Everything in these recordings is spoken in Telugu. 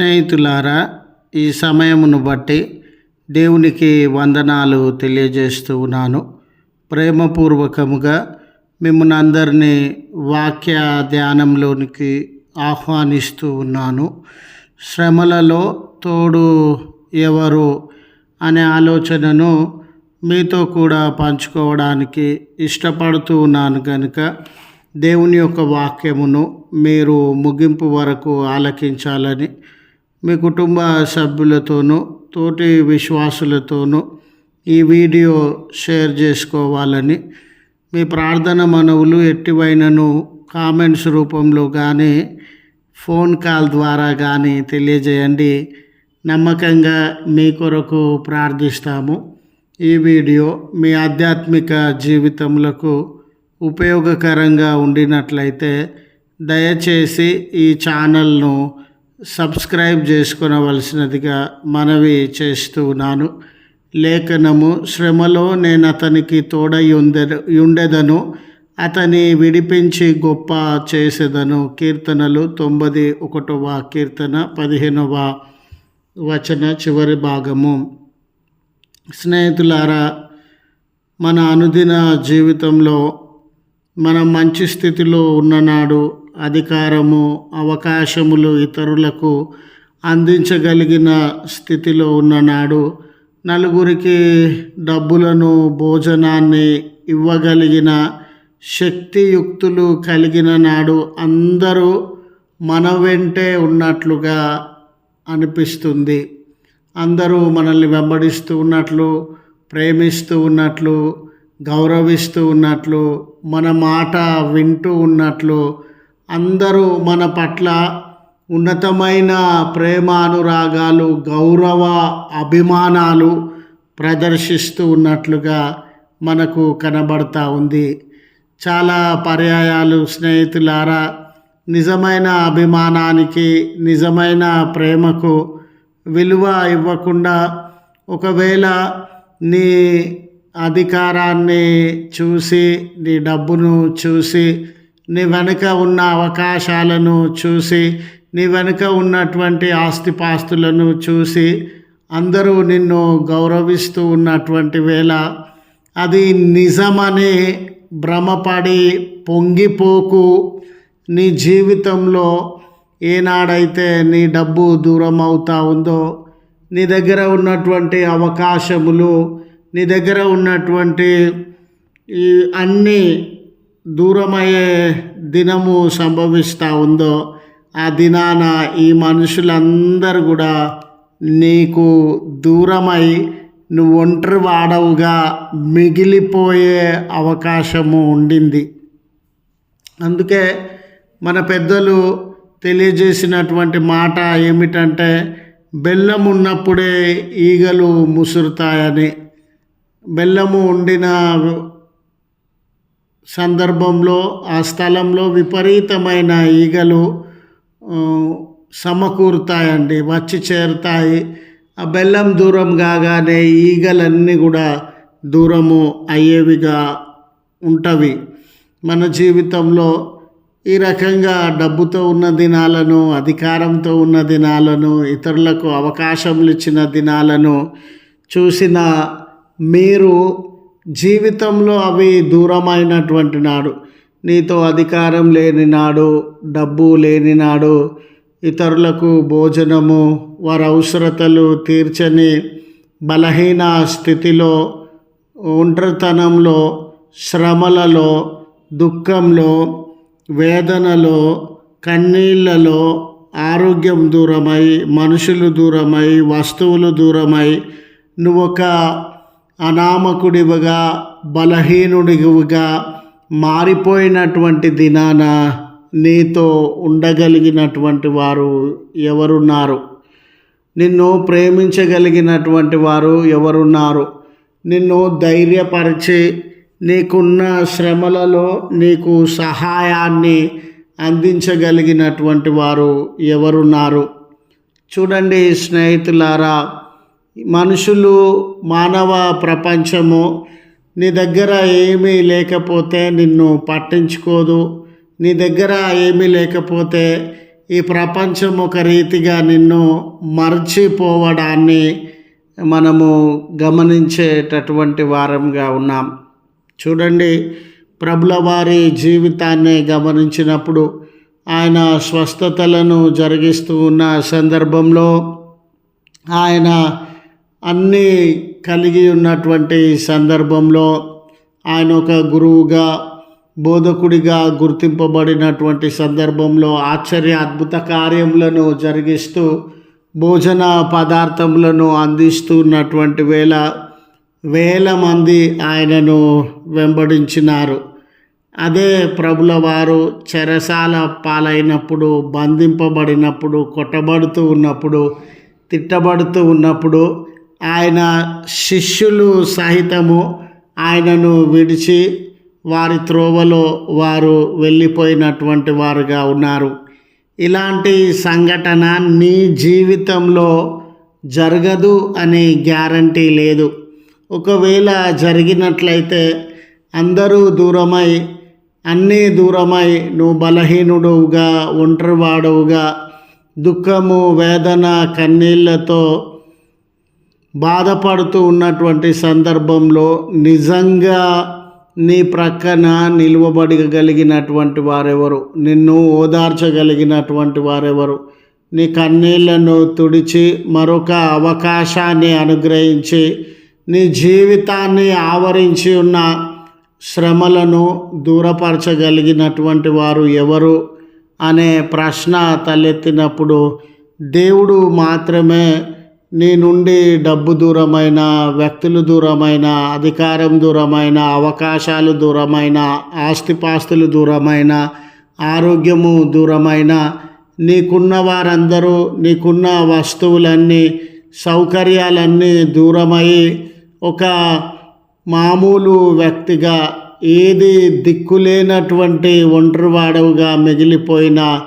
స్నేహితులారా ఈ సమయమును బట్టి దేవునికి వందనాలు తెలియజేస్తూ ఉన్నాను. ప్రేమపూర్వకముగా మిమ్మల్ని అందరినీ వాక్య ధ్యానంలోనికి ఆహ్వానిస్తూ ఉన్నాను. శ్రమలలో తోడు ఎవరు అనే ఆలోచనను మీతో కూడా పంచుకోవడానికి ఇష్టపడుతూ ఉన్నాను కనుక దేవుని యొక్క వాక్యమును మీరు ముగింపు వరకు ఆలకించాలని మీ కుటుంబ సభ్యులతోనూ తోటి విశ్వాసులతోనూ ఈ వీడియో షేర్ చేసుకోవాలని మీ ప్రార్థన మనవులు ఎట్టివైనను కామెంట్స్ రూపంలో కానీ ఫోన్ కాల్ ద్వారా కానీ తెలియజేయండి. నమ్మకంగా మీ కొరకు ప్రార్థిస్తాము. ఈ వీడియో మీ ఆధ్యాత్మిక జీవితములకు ఉపయోగకరంగా ఉండినట్లయితే దయచేసి ఈ ఛానల్ను సబ్స్క్రైబ్ చేసుకునవలసినదిగా మనవి చేస్తున్నాను లేఖనము శ్రమలో నేను అతనికి తోడై ఉండే ఉండెదను. అతని విడిపించి గొప్ప చేసేదను. కీర్తనలు తొంభై ఒకటవ కీర్తన పదిహేనవ వచన చివరి భాగము. స్నేహితులారా మన అనుదిన జీవితంలో మనం మంచి స్థితిలో ఉన్ననాడు అధికారము అవకాశములు ఇతరులకు అందించగలిగిన స్థితిలో ఉన్ననాడు నలుగురికి డబ్బులను భోజనాన్ని ఇవ్వగలిగిన శక్తియుక్తులు కలిగిన నాడు అందరూ మన వెంటే ఉన్నట్లుగా అనిపిస్తుంది. అందరూ మనల్ని వెంబడిస్తూ ఉన్నట్లు ప్రేమిస్తూ ఉన్నట్లు గౌరవిస్తూ ఉన్నట్లు మన మాట వింటూ ఉన్నట్లు అందరూ మన పట్ల ఉన్నతమైన ప్రేమానురాగాలు గౌరవ అభిమానాలు ప్రదర్శిస్తూ ఉన్నట్లుగా మనకు కనబడతా ఉంది. చాలా పర్యాయాలు స్నేహితులారా నిజమైన అభిమానానికి నిజమైన ప్రేమకు విలువ ఇవ్వకుండా ఒకవేళ నీ అధికారాన్ని చూసి నీ డబ్బును చూసి నీ వెనుక ఉన్న అవకాశాలను చూసి నీ వెనుక ఉన్నటువంటి ఆస్తిపాస్తులను చూసి అందరూ నిన్ను గౌరవిస్తూ ఉన్నటువంటి వేళ అది నిజమని భ్రమపడి పొంగిపోకు. నీ జీవితంలో ఏనాడైతే నీ డబ్బు దూరం అవుతా ఉందో నీ దగ్గర ఉన్నటువంటి అవకాశములు నీ దగ్గర ఉన్నటువంటి ఈ అన్నీ దూరమయ్యే దినము సంభవిస్తూ ఉందో ఆ దినాన ఈ మనుషులందరూ కూడా నీకు దూరమై నువ్వు ఒంటరి వాడవుగా మిగిలిపోయే అవకాశము ఉండింది. అందుకే మన పెద్దలు తెలియజేసినటువంటి మాట ఏమిటంటే బెల్లం ఉన్నప్పుడే ఈగలు ముసురుతాయని. బెల్లము ఉండిన సందర్భంలో ఆ స్థలంలో విపరీతమైన ఈగలు సమకూరుతాయండి వచ్చి చేరుతాయి. ఆ బెల్లం దూరం కాగానే ఈగలన్నీ కూడా దూరము అయ్యేవిగా ఉంటవి. మన జీవితంలో ఈ రకంగా డబ్బుతో ఉన్న దినాలను అధికారంతో ఉన్న దినాలను ఇతరులకు అవకాశములు ఇచ్చిన దినాలను చూసిన మీరు జీవితంలో అవి దూరమైనటువంటి నాడు. నీతో అధికారం లేని నాడు డబ్బు లేని నాడు ఇతరులకు భోజనము వారి అవసరతలు తీర్చని బలహీన స్థితిలో ఒంటరితనంలో శ్రమలలో దుఃఖంలో వేదనలో కన్నీళ్ళలో ఆరోగ్యం దూరమై మనుషులు దూరమై వస్తువులు దూరమై నువ్వు ఒక అనామకుడివిగా బలహీనుడివిగా మారిపోయినటువంటి దినాన నీతో ఉండగలిగినటువంటి వారు ఎవరున్నారు? నిన్ను ప్రేమించగలిగినటువంటి వారు ఎవరున్నారు? నిన్ను ధైర్యపరిచి నీకున్న శ్రమలలో నీకు సహాయాన్ని అందించగలిగినటువంటి వారు ఎవరున్నారు? చూడండి స్నేహితులారా మనుషులు మానవ ప్రపంచము నీ దగ్గర ఏమీ లేకపోతే నిన్ను పట్టించుకోదు. నీ దగ్గర ఏమీ లేకపోతే ఈ ప్రపంచం ఒక రీతిగా నిన్ను మర్చిపోవడాన్ని మనము గమనించేటటువంటి వారంగా ఉన్నాం. చూడండి ప్రభుల వారి జీవితాన్ని గమనించినప్పుడు ఆయన స్వస్థతలను జరిగిస్తూ ఉన్న సందర్భంలో ఆయన అన్నీ కలిగి ఉన్నటువంటి సందర్భంలో ఆయన ఒక గురువుగా బోధకుడిగా గుర్తింపబడినటువంటి సందర్భంలో ఆశ్చర్య అద్భుత కార్యములను జరిగిస్తూ భోజన పదార్థములను అందిస్తున్నటువంటి వేళ వేల మంది ఆయనను వెంబడించినారు. అదే ప్రభుల వారు చెరసాల పాలైనప్పుడు బంధింపబడినప్పుడు కొట్టబడుతూ ఉన్నప్పుడు తిట్టబడుతూ ఉన్నప్పుడు ఆయన శిష్యులు సహితము ఆయనను విడిచి వారి త్రోవలో వారు వెళ్ళిపోయినటువంటి వారుగా ఉన్నారు. ఇలాంటి సంఘటన నీ జీవితంలో జరగదు అనే గ్యారంటీ లేదు. ఒకవేళ జరిగినట్లయితే అందరూ దూరమై అన్నీ దూరమై నువ్వు బలహీనుడుగా ఒంటరివాడవుగా దుఃఖము వేదన కన్నీళ్ళతో బాధపడుతూ ఉన్నటువంటి సందర్భంలో నిజంగా నీ ప్రక్కన నిలువబడగలిగినటువంటి వారెవరు? నిన్ను ఓదార్చగలిగినటువంటి వారెవరు? నీ కన్నీళ్ళను తుడిచి మరొక అవకాశాన్ని అనుగ్రహించి నీ జీవితాన్ని ఆవరించి ఉన్న శ్రమలను దూరపరచగలిగినటువంటి వారు ఎవరు? అనే ప్రశ్న తలెత్తినప్పుడు దేవుడు మాత్రమే నీ నుండి డబ్బు దూరమైన వ్యక్తులు దూరమైన అధికారం దూరమైన అవకాశాలు దూరమైన ఆస్తిపాస్తులు దూరమైన ఆరోగ్యము దూరమైన నీకున్న వారందరూ నీకున్న వస్తువులన్నీ సౌకర్యాలన్నీ దూరమై ఒక మామూలు వ్యక్తిగా ఏది దిక్కులేనటువంటి ఒంటరివాడవుగా మిగిలిపోయిన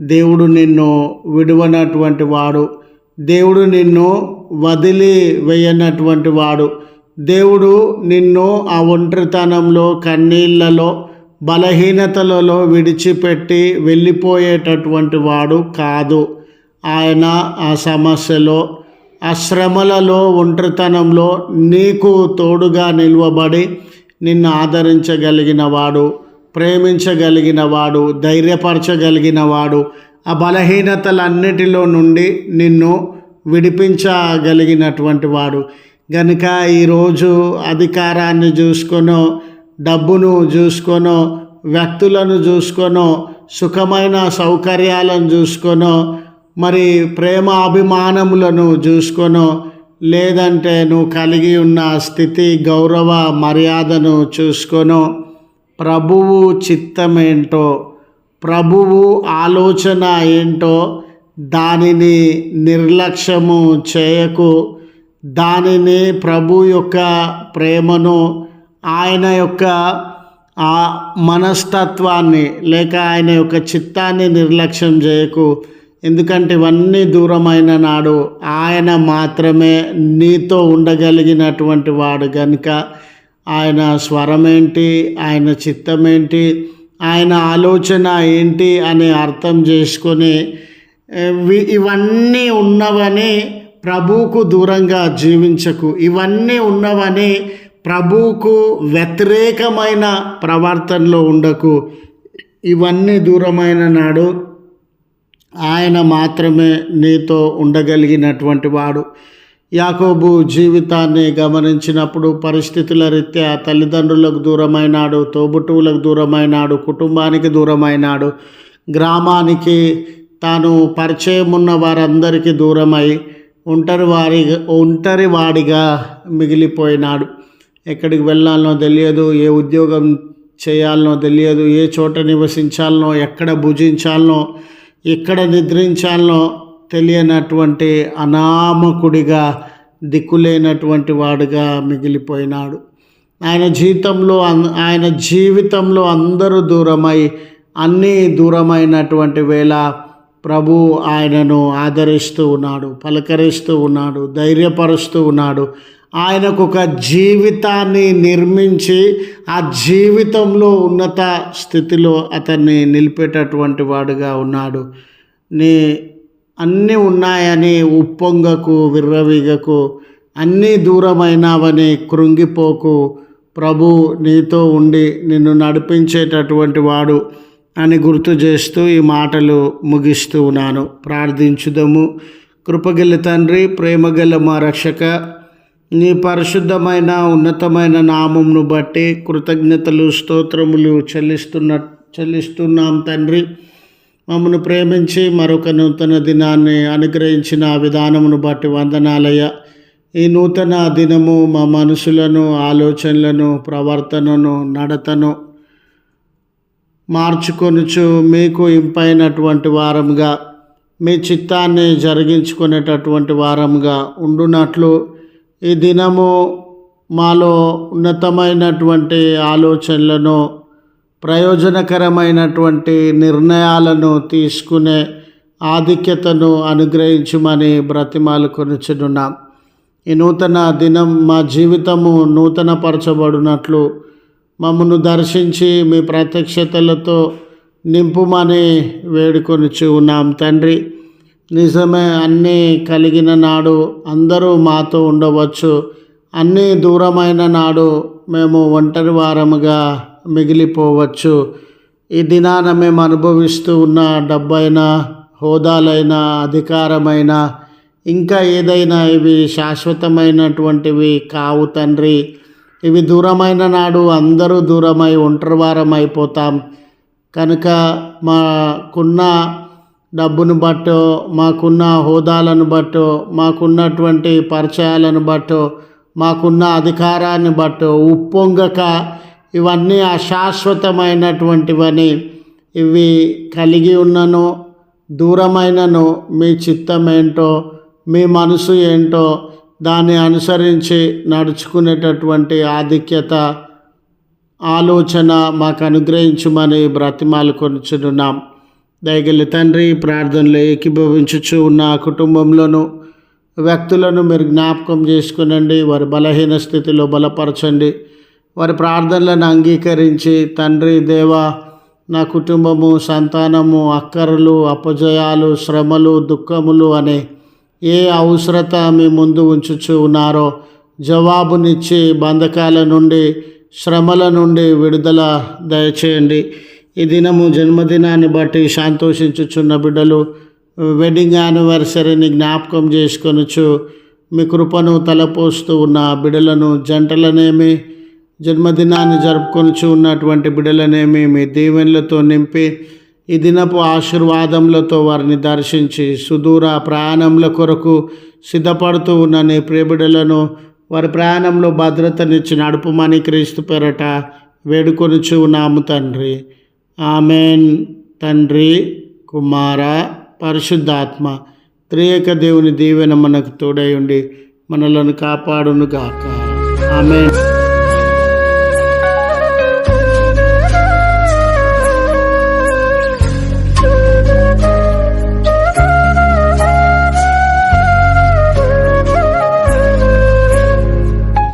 దేవుడు నిన్ను విడువనటువంటి వాడు. దేవుడు నిన్ను వదిలి వేయనటువంటి వాడు. దేవుడు నిన్ను ఆ ఒంటరితనంలో కన్నీళ్ళలో బలహీనతలలో విడిచిపెట్టి వెళ్ళిపోయేటటువంటి వాడు కాదు. ఆయన ఆ సమస్యలో ఆ శ్రమలలో ఒంటరితనంలో నీకు తోడుగా నిలువబడి నిన్ను ఆదరించగలిగిన వాడు ప్రేమించగలిగిన వాడు ధైర్యపరచగలిగిన వాడు ఆ బలహీనతలన్నిటిలో నుండి నిన్ను విడిపించగలిగినటువంటి వాడు. గనుక ఈరోజు అధికారాన్ని చూసుకొనో డబ్బును చూసుకొనో వ్యక్తులను చూసుకొనో సుఖమైన సౌకర్యాలను చూసుకొనో మరి ప్రేమ అభిమానములను చూసుకొనో లేదంటే నువ్వు కలిగి ఉన్న స్థితి గౌరవ మర్యాదను చూసుకొనో ప్రభువు చిత్తమేంటో ప్రభువు ఆలోచన ఏంటో దానిని నిర్లక్ష్యము చేయకు. దానిని ప్రభు యొక్క ప్రేమను ఆయన యొక్క ఆ మనస్తత్వాన్ని లేక ఆయన యొక్క చిత్తాన్ని నిర్లక్ష్యం చేయకు. ఎందుకంటే ఇవన్నీ దూరమైన నాడు ఆయన మాత్రమే నీతో ఉండగలిగినటువంటి వాడు కనుక ఆయన స్వరమేంటి? ఆయన చిత్తమేంటి? ఆయన ఆలోచన ఏంటి అని అర్థం చేసుకొని ఇవన్నీ ఉన్నవని ప్రభువుకు దూరంగా జీవించకు. ఇవన్నీ ఉన్నవని ప్రభువుకు వ్యతిరేకమైన ప్రవర్తనలో ఉండకు. ఇవన్నీ దూరమైన నాడు ఆయన మాత్రమే నీతో ఉండగలిగినటువంటి వాడు. యాకోబు జీవితాన్ని గమనించినప్పుడు పరిస్థితుల రీత్యా తల్లిదండ్రులకు దూరమైనాడు తోబుట్టువులకు దూరమైనాడు కుటుంబానికి దూరమైనాడు. గ్రామానికి తాను పరిచయం ఉన్న వారందరికీ దూరమై ఒంటరి వారి ఒంటరి వాడిగా మిగిలిపోయినాడు. ఎక్కడికి వెళ్ళాలనో తెలియదు ఏ ఉద్యోగం చేయాలనో తెలియదు ఏ చోట నివసించాలనో ఎక్కడ భుజించాలనో ఎక్కడ నిద్రించాలనో తెలియనటువంటి అనామకుడిగా దిక్కులేనటువంటి వాడుగా మిగిలిపోయినాడు. ఆయన జీవితంలో ఆయన జీవితంలో అందరూ దూరమై అన్నీ దూరమైనటువంటి వేళ ప్రభు ఆయనను ఆదరిస్తూ ఉన్నాడు పలకరిస్తూ ఉన్నాడు ధైర్యపరుస్తూ ఉన్నాడు. ఆయనకు ఒక జీవితాన్ని నిర్మించి ఆ జీవితంలో ఉన్నత స్థితిలో అతన్ని నిలిపేటటువంటి వాడుగా ఉన్నాడు. నీ అన్నీ ఉన్నాయని ఉప్పొంగకు విర్రవీగకు అన్నీ దూరమైనవని కృంగిపోకు. ప్రభు నీతో ఉండి నిన్ను నడిపించేటటువంటి వాడు అని గుర్తు చేస్తూ ఈ మాటలు ముగిస్తూ ఉన్నాను. ప్రార్థించుదము. కృపగల తండ్రి ప్రేమగల మా రక్షక నీ పరిశుద్ధమైన ఉన్నతమైన నామంను బట్టి కృతజ్ఞతలు స్తోత్రములు చెల్లిస్తున్న చెల్లిస్తున్నాం తండ్రి. మమ్మను ప్రేమించి మరొక నూతన దినాన్ని అనుగ్రహించిన విధానమును బట్టి వందనాలయ్య. ఈ నూతన దినము మా మనసులను ఆలోచనలను ప్రవర్తనను నడతను మార్చుకొనుచు మీకు ఇంపైనటువంటి వారంగా మీ చిత్తాన్ని జరిగించుకునేటటువంటి వారంగా ఉండునట్లు ఈ దినము మాలో ఉన్నతమైనటువంటి ఆలోచనలను ప్రయోజనకరమైనటువంటి నిర్ణయాలను తీసుకునే ఆధిక్యతను అనుగ్రహించమని బ్రతిమాలు కొనుచున్నాం ఈ నూతన దినం మా జీవితము నూతనపరచబడినట్లు మమ్మను దర్శించి మీ ప్రత్యక్షతలతో నింపుమని వేడుకొనుచు ఉన్నాం. తండ్రి నిజమే అన్నీ కలిగిన నాడు అందరూ మాతో ఉండవచ్చు. అన్నీ దూరమైన నాడు మేము ఒంటరి వారముగా మిగిలిపోవచ్చు. ఈ దినాన మేము అనుభవిస్తూ ఉన్న డబ్బైనా హోదాలైనా అధికారమైన ఇంకా ఏదైనా ఇవి శాశ్వతమైనటువంటివి కావు తండ్రి. ఇవి దూరమైన నాడు అందరూ దూరమై ఒంటరి వారం అయిపోతాం కనుక మాకున్న డబ్బును బట్టో మాకున్న హోదాలను బట్టో మాకున్నటువంటి పరిచయాలను బట్టో మాకున్న అధికారాన్ని బట్టి ఉప్పొంగక ఇవన్నీ అశాశ్వతమైనటువంటివని ఇవి కలిగి ఉన్నను దూరమైనను మీ చిత్తం ఏంటో మీ మనసు ఏంటో దాన్ని అనుసరించి నడుచుకునేటటువంటి ఆధిక్యత ఆలోచన మాకు అనుగ్రహించమని బ్రతిమాలు కొనుచున్నాం. దయగలి తండ్రి ప్రార్థనలో ఏకీభవించుచు ఉన్న కుటుంబంలోనూ వ్యక్తులను మీరు జ్ఞాపకం చేసుకునండి వారి బలహీన స్థితిలో బలపరచండి. వారి ప్రార్థనలను అంగీకరించి తండ్రి దేవ నా కుటుంబము సంతానము అక్కరలు అపజయాలు శ్రమలు దుఃఖములు అనే ఏ అవసరత మీ ముందు ఉంచుచు ఉన్నారో జవాబునిచ్చి బంధకాల నుండి శ్రమల నుండి విడుదల దయచేయండి. ఈ దినము జన్మదినాన్ని బట్టి సంతోషించుచున్న బిడ్డలు వెడ్డింగ్ యానివర్సరీని జ్ఞాపకం చేసుకొనొచ్చు మీ కృపను తలపోస్తూ ఉన్న బిడలను జంటలనేమి జన్మదినాన్ని జరుపుకొనుచు ఉన్నటువంటి బిడలనేమి మీ దీవెనలతో నింపి ఈ దినపు ఆశీర్వాదములతో వారిని దర్శించి సుదూర ప్రయాణముల కొరకు సిద్ధపడుతూ ఉన్న నీ ప్రియబిడలను వారి ప్రయాణంలో భద్రతనిచ్చి నడుపుమని క్రీస్తు పేరట వేడుకొనుచు ఉన్నాము తండ్రి. ఆమెన్. తండ్రి కుమార పరిశుద్ధాత్మ త్రియేక దేవుని దీవెన మనకు తోడై ఉండి మనలను కాపాడును ఆమె